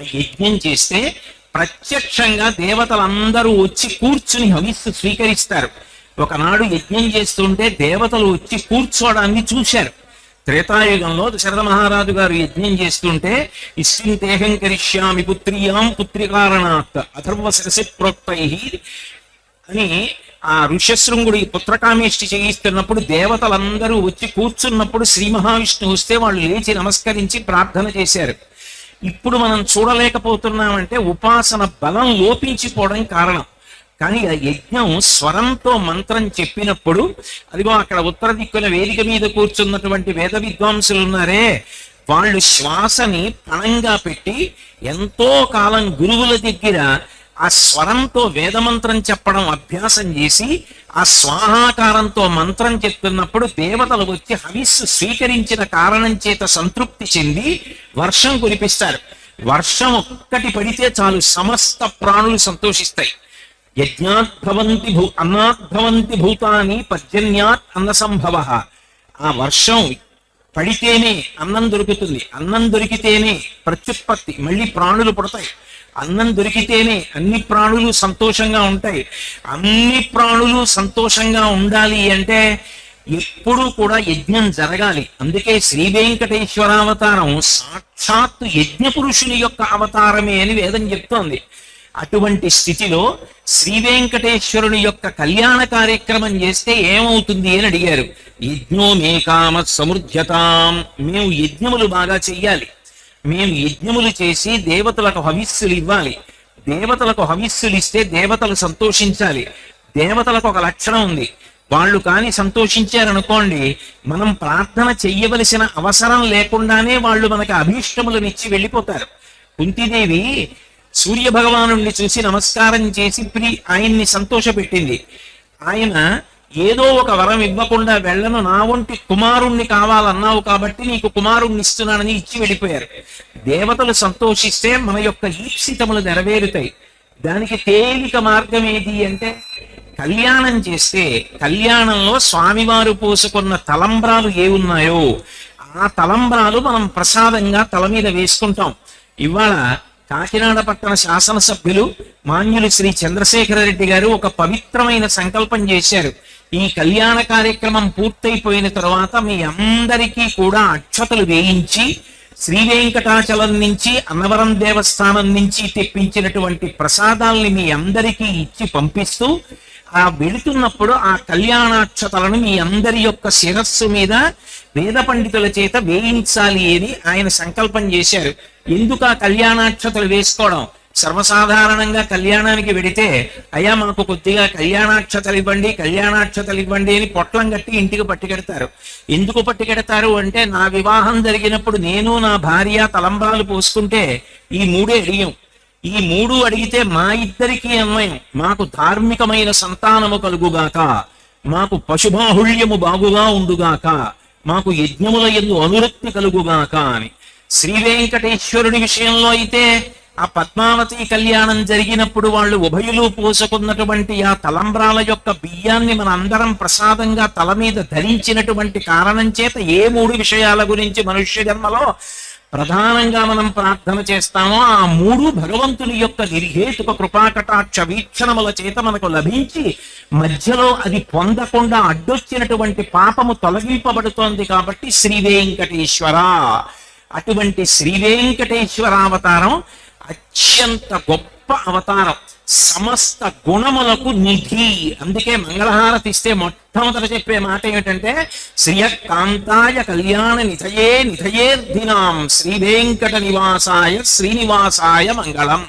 యజ్ఞం చేస్తే ప్రత్యక్షంగా దేవతలందరూ వచ్చి కూర్చుని హవిస్సు స్వీకరిస్తారు. ఒకనాడు యజ్ఞం చేస్తుంటే దేవతలు వచ్చి కూర్చోవడాన్ని చూశారు. త్రేతాయుగంలో దశరథ మహారాజు గారు యజ్ఞం చేస్తుంటే ఇస్సింతేహం కరిష్యామి పుత్రియాం పుత్రికారణాత్ అథర్వ సరసి ప్రోక్తై అని ఆ ఋష్యశృంగుడి పుత్రకామేష్టి చేయిస్తున్నప్పుడు దేవతలందరూ వచ్చి కూర్చున్నప్పుడు శ్రీ మహావిష్ణువు వస్తే వాళ్ళు లేచి నమస్కరించి ప్రార్థన చేశారు. ఇప్పుడు మనం చూడలేకపోతున్నామంటే ఉపాసన బలం లోపించిపోవడం కారణం. కానీ ఆ యజ్ఞం స్వరంతో మంత్రం చెప్పినప్పుడు అదిగో అక్కడ ఉత్తర దిక్కున వేదిక మీద కూర్చున్నటువంటి వేద విద్వాంసులు ఉన్నారే వాళ్ళు శ్వాసని పణంగా పెట్టి ఎంతో కాలం గురువుల దగ్గర ఆ స్వరంతో వేదమంత్రం చెప్పడం అభ్యాసం చేసి ఆ స్వాహాకారంతో మంత్రం చెప్తున్నప్పుడు దేవతలు వచ్చి హవిస్సు స్వీకరించిన కారణం చేత సంతృప్తి చెంది వర్షం కురిపిస్తారు. వర్షం ఒక్కటి పడితే చాలు సమస్త ప్రాణులు సంతోషిస్తాయి. యజ్ఞాద్భవంతి భూ అన్నాద్భవంతి భూతాని పర్జన్యాత్ అన్న సంభవ ఆ వర్షం పడితేనే అన్నం దొరుకుతుంది. అన్నం దొరికితేనే ప్రత్యుత్పత్తి మళ్ళీ ప్రాణులు పుడతాయి. అన్నం దొరికితేనే అన్ని ప్రాణులు సంతోషంగా ఉంటాయి. అన్ని ప్రాణులు సంతోషంగా ఉండాలి అంటే ఎప్పుడూ కూడా యజ్ఞం జరగాలి. అందుకే శ్రీ వెంకటేశ్వరావతారం సాక్షాత్తు యజ్ఞ పురుషుని యొక్క అవతారమే అని వేదం చెప్తోంది. అటువంటి స్థితిలో శ్రీ వెంకటేశ్వరుని యొక్క కళ్యాణ కార్యక్రమం చేస్తే ఏమవుతుంది అని అడిగారు. యజ్ఞో మే కామ సమృద్ధ్యతాం. మేము యజ్ఞములు బాగా చెయ్యాలి. మేము యజ్ఞములు చేసి దేవతలకు హవిస్సులు ఇవ్వాలి. దేవతలకు హవిస్సులు ఇస్తే దేవతలు సంతోషించాలి. దేవతలకు ఒక లక్షణం ఉంది. వాళ్ళు కానీ సంతోషించారనుకోండి మనం ప్రార్థన చెయ్యవలసిన అవసరం లేకుండానే వాళ్ళు మనకి అభీష్టములనిచ్చి వెళ్ళిపోతారు. కుంతిదేవి సూర్య భగవానుణ్ణి చూసి నమస్కారం చేసి ప్రి ఆయన్ని సంతోషపెట్టింది. ఆయన ఏదో ఒక వరం ఇవ్వకుండా వెళ్ళను నా వంటి కుమారుణ్ణి కావాలన్నావు కాబట్టి నీకు కుమారుణ్ణి ఇస్తున్నానని ఇచ్చి వెళ్ళిపోయారు. దేవతలు సంతోషిస్తే మన యొక్క ఈప్సితములు నెరవేరుతాయి. దానికి తేలిక మార్గం ఏది అంటే కళ్యాణం చేస్తే కళ్యాణంలో స్వామివారు పోసుకున్న తలంబ్రాలు ఏ ఉన్నాయో ఆ తలంబ్రాలు మనం ప్రసాదంగా తల మీద వేసుకుంటాం. ఇవాళ కాకినాడ పట్టణ శాసనసభ్యులు మాన్యులు శ్రీ చంద్రశేఖర రెడ్డి గారు ఒక పవిత్రమైన సంకల్పం చేశారు. ఈ కళ్యాణ కార్యక్రమం పూర్తయిపోయిన తర్వాత మీ అందరికీ కూడా అక్షతలు వేయించి శ్రీ వెంకటాచలం నుంచి అన్నవరం దేవస్థానం నుంచి తెప్పించినటువంటి ప్రసాదాల్ని మీ అందరికీ ఇచ్చి పంపిస్తూ ఆ వెళుతున్నప్పుడు ఆ కళ్యాణాక్షతలను మీ అందరి యొక్క శిరస్సు మీద వేద పండితుల చేత వేయించాలి అని ఆయన సంకల్పం చేశారు. ఎందుకు ఆ కళ్యాణాక్షతలు వేసుకోవడం? సర్వసాధారణంగా కళ్యాణానికి వెడితే అయ్యా మాకు కొద్దిగా కళ్యాణాక్షతలు ఇవ్వండి కళ్యాణాక్షతలు ఇవ్వండి అని పొట్లం కట్టి ఇంటికి పట్టుకెడతారు ఎందుకు పట్టుకెడతారు అంటే నా వివాహం జరిగినప్పుడు నేను నా భార్య తలంబ్రాలు పోసుకుంటే ఈ మూడే అడిగాం. ఈ మూడు అడిగితే మా ఇద్దరికీ అమ్మాయి. మాకు ధార్మికమైన సంతానము కలుగుగాక. మాకు పశుబాహుళ్యము బాగుగా ఉండుగాక. మాకు యజ్ఞముల ఎందు అనురక్తి కలుగుగాక అని. శ్రీ వెంకటేశ్వరుడి విషయంలో అయితే ఆ పద్మావతి కళ్యాణం జరిగినప్పుడు వాళ్ళు ఉభయులు పోసుకున్నటువంటి ఆ తలంబ్రాల యొక్క బియ్యాన్ని మన అందరం ప్రసాదంగా తల మీద ధరించినటువంటి కారణం చేత ఏ మూడు విషయాల గురించి మనుష్య జన్మలో ప్రధానంగా మనం ప్రార్థన చేస్తామో ఆ మూడు భగవంతుని యొక్క నిర్హేతుక కృపాకటాక్ష వీక్షణముల చేత మనకు లభించి మధ్యలో అది పొందకుండా అడ్డొచ్చినటువంటి పాపము తొలగింపబడుతోంది కాబట్టి శ్రీ వెంకటేశ్వర. అటువంటి శ్రీ వెంకటేశ్వరావతారం అత్యంత గొప్ప అవతారం. సమస్త గుణములకు నిధి. అందుకే మంగళహారతి ఇస్తే మొట్టమొదట చెప్పే మాట ఏమిటంటే శ్రీయకాంతాయ కళ్యాణ నిధయే నిధయేర్ధినాం. శ్రీ వెంకట నివాసాయ శ్రీనివాసాయ మంగళం.